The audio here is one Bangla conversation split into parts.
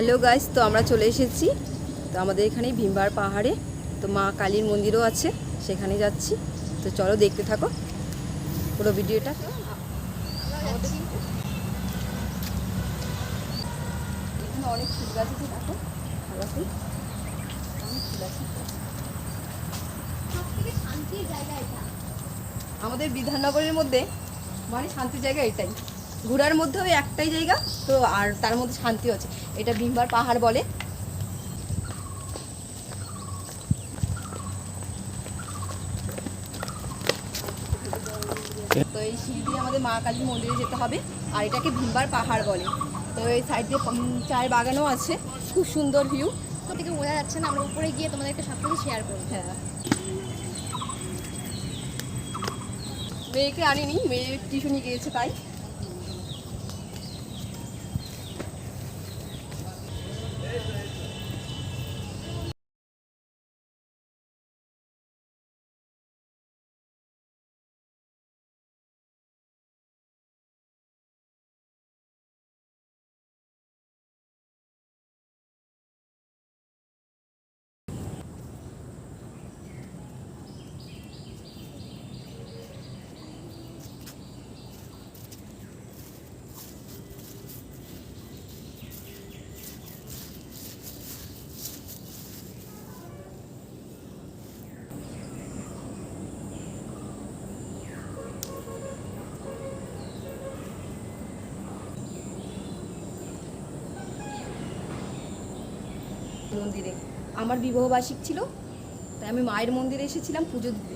হ্যালো গাইস তো আমরা চলে এসেছি। তো আমাদের এখানে ভীমবার পাহাড়ে। তো মা কালীর মন্দিরও আছে সেখানে যাচ্ছি। তো চলো দেখতে থাকো পুরো ভিডিওটা। এখানে অনেক ফুল গাছ আছে দেখো। আমাদের বিধাননগরের মধ্যে মানে শান্তির জায়গা এটাই। ঘোরার মধ্যেও ওই একটাই জায়গা তো আর তার মধ্যে শান্তি আছে। এটা ভীমবার পাহাড় বলে। তো এই সিঁড়ি দিয়ে আমাদের মা কালী মন্দিরে যেতে হবে আর এটাকে ভীমবার পাহাড় বলে। তো এই সাইড দিয়ে চায়ের বাগানও আছে খুব সুন্দর ভিউ তো থেকে বোঝা যাচ্ছে না আমরা উপরে গিয়ে তোমাদেরকে সব কিছু শেয়ার করব। হ্যাঁ। মেয়েকে আনিনি মেয়ে টিউশনি গিয়েছে তাই। মন্দিরে। আমার বিবাহবার্ষিক ছিল, তাই আমি মায়ের মন্দিরে এসেছিলাম পুজো দিতে।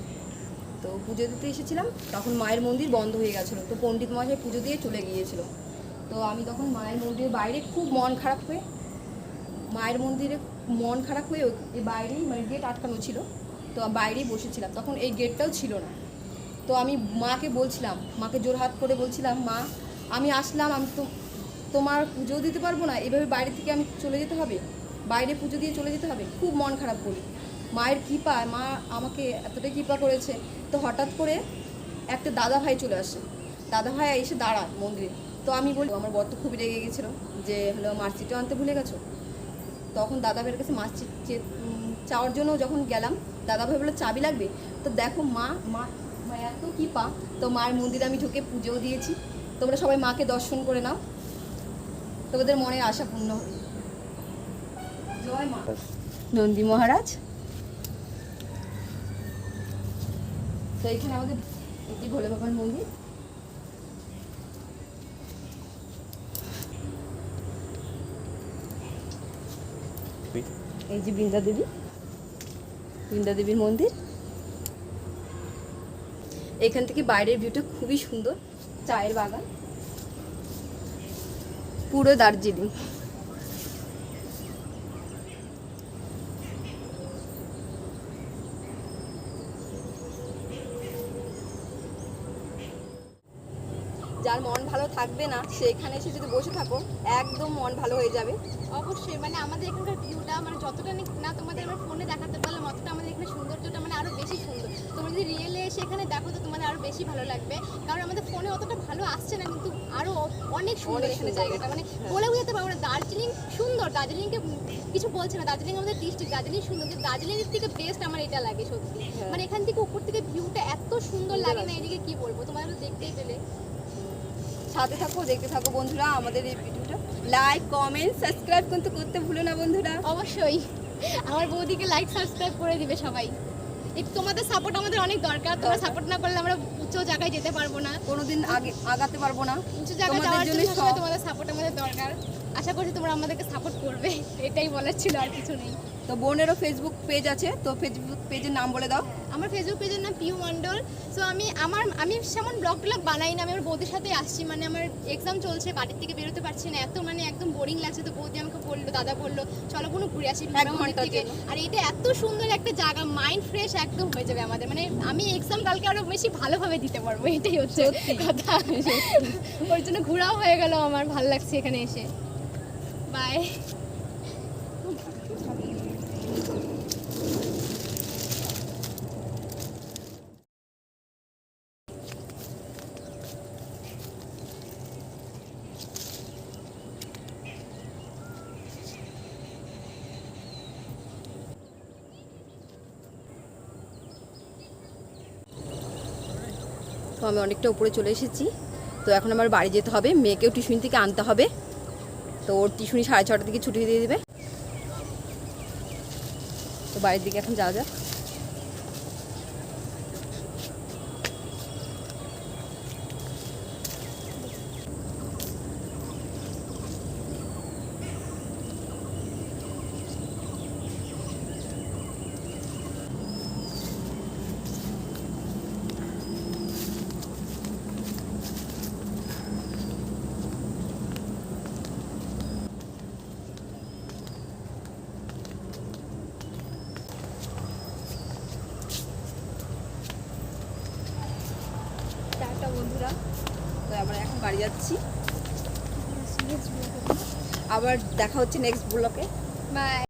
তো পুজো দিতে এসেছিলাম, তখন মায়ের মন্দির বন্ধ হয়ে গেছিল, তো পণ্ডিত মহাশয় পুজো দিয়ে চলে গিয়েছিল। তো আমি তখন মায়ের মন্দিরের বাইরে খুব মন খারাপ হয়ে, মায়ের মন্দিরে মন খারাপ হয়ে বাইরেই মানে গেট আটকানো ছিল, তো বাইরেই বসেছিলাম। তখন এই গেটটাও ছিল না। তো আমি মাকে বলছিলাম, মাকে জোর হাত করে বলছিলাম, মা, আমি আসলাম, আমি তো তোমার পুজো দিতে পারব না, এভাবে বাইরে থেকে আমি চলে যেতে হবে? বাইরে পুজো দিয়ে চলে যেতে হবে? খুব মন খারাপ করি মায়ের কৃপা, মা আমাকে এতটাই কৃপা করেছে। তো হঠাৎ করে একটা দাদা ভাই চলে আসে। দাদা ভাই এসে দাঁড়ায় মন্দিরে। তো আমি বলি, আমার বর তো খুবই রেগে গেছিল যে, হলো মার্কশিটও আনতে ভুলে গেছো? তখন দাদা ভাইয়ের কাছে মার্কশিট চাওয়ার জন্য যখন গেলাম দাদা ভাই বলল, চাবি লাগবে? তো দেখো মা মা এত কৃপা। তো মায়ের মন্দিরে আমি ঢুকে পুজোও দিয়েছি। তোমরা সবাই মাকে দর্শন করে নাও। তোমাদের মনের আশা পূর্ণ হবে। নন্দী মহারাজ। আমাদের একটি ভোলে বাবার মন্দির। এই যে বৃন্দা দেবী। বৃন্দা দেবীর মন্দির। এখান থেকে বাইরের ভিউটা খুবই সুন্দর, চায়ের বাগান। পুরো দার্জিলিং। যার মন ভালো থাকবে না সেখানে এসে যদি বসে থাকো একদম মন ভালো হয়ে যাবে। অবশ্যই মানে আমাদের এখানকার ভিউটা মানে যতটা না তোমাদের আমরা ফোনে দেখাতে পারলাম অতটা আমাদের এখানে সৌন্দর্যটা মানে আরও বেশি সুন্দর। তোমরা যদি রিয়েলে এসে এখানে দেখো তো তোমাদের আরও বেশি ভালো লাগবে। কারণ আমাদের ফোনে অতটা ভালো আসছে না কিন্তু আরও অনেক সুন্দর এখানে। জায়গাটা। মানে। বলে বুঝতে পারব না দার্জিলিং সুন্দর দার্জিলিংকে কিছু বলছে না দার্জিলিং আমাদের ডিস্ট্রিক্ট দার্জিলিং সুন্দর কিন্তু দার্জিলিংয়ের থেকে বেস্ট আমার এটা লাগে সত্যি। হ্যাঁ। মানে এখান থেকে উপর থেকে ভিউটা এত সুন্দর লাগে না এদিকে কি বলব? তোমরা তো দেখতেই পেলে। সাথে থাকো দেখতে থাকো বন্ধুরা আমাদের এই ভিডিওটা। লাইক কমেন্ট সাবস্ক্রাইব কিন্তু করতে ভুলো না বন্ধুরা। অবশ্যই। আমার বৌদিকে লাইক সাবস্ক্রাইব করে দিবে সবাই। একটু তোমাদের সাপোর্ট আমাদের অনেক দরকার। তোমরা সাপোর্ট না করলে আমরা উচ্চ জায়গায় যেতে পারব না। কোনোদিন আগে আগাতে পারব না। উঁচু জায়গায় যাওয়ার জন্য জন্য তোমাদের সাপোর্ট আমাদের দরকার। আশা করছি তোমরা আমাদেরকে সাপোর্ট করবে। এটাই বলার ছিল আর কিছু নেই। তো বোনেরও ফেসবুক পেজ আছে তো ফেসবুক পেজের নাম বলে দাও। আমার ফেসবুক পেজের নাম পিউ মন্ডল সো আমি আমার আমি সেমন ব্লগ ট্লগ বানাই না আমি আমার বৌদির সাথে আসছি মানে আমার এক্সাম চলছে বাড়ির থেকে বেরোতে পারছি না এত মানে একদম বোরিং লাগছে তো বৌদি আমাকে বলল দাদা বলল চলো কোনো ঘুরে আসি থেকে। আর এটা এত সুন্দর একটা জায়গা মাইন্ড ফ্রেশ একদম হয়ে যাবে আমাদের। মানে আমি এক্সাম কালকে আরও বেশি ভালোভাবে দিতে পারব এটাই হচ্ছে। কথা। ওর জন্য ঘোরাও হয়ে গেল আমার ভালো লাগছে এখানে এসে। বাই তো আমি অনেকটা উপরে চলে এসেছি। তো এখন আমার বাড়ি যেতে হবে। মেয়েকেও টিউশন থেকে আনতে হবে। তো ওর টিউশনি সাড়ে ছটার দিকে ছুটি দিয়ে দেবে। তো বাড়ির দিকে এখন যাওয়া যাক। বন্ধুরা। তো আমরা এখন বাড়ি যাচ্ছি। আবার দেখা হচ্ছে নেক্সট ব্লকে বাই